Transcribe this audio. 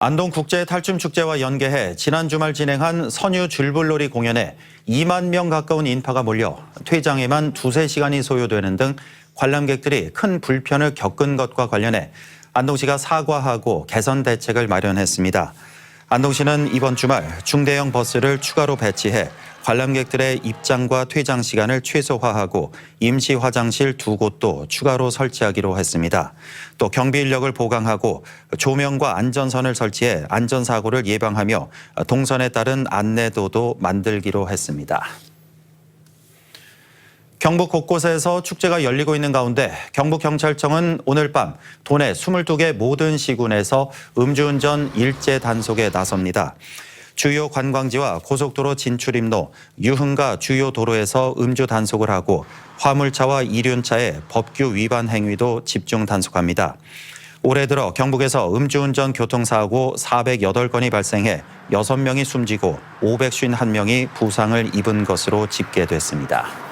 안동 국제 탈춤 축제와 연계해 지난 주말 진행한 선유 줄불놀이 공연에 2만 명 가까운 인파가 몰려 퇴장에만 두세 시간이 소요되는 등 관람객들이 큰 불편을 겪은 것과 관련해 안동시가 사과하고 개선 대책을 마련했습니다. 안동시는 이번 주말 중대형 버스를 추가로 배치해 관람객들의 입장과 퇴장 시간을 최소화하고 임시 화장실 두 곳도 추가로 설치하기로 했습니다. 또 경비 인력을 보강하고 조명과 안전선을 설치해 안전사고를 예방하며 동선에 따른 안내도도 만들기로 했습니다. 경북 곳곳에서 축제가 열리고 있는 가운데 경북경찰청은 오늘 밤 도내 22개 모든 시군에서 음주운전 일제 단속에 나섭니다. 주요 관광지와 고속도로 진출입로, 유흥가 주요 도로에서 음주 단속을 하고 화물차와 이륜차의 법규 위반 행위도 집중 단속합니다. 올해 들어 경북에서 음주운전 교통사고 408건이 발생해 6명이 숨지고 551명이 부상을 입은 것으로 집계됐습니다.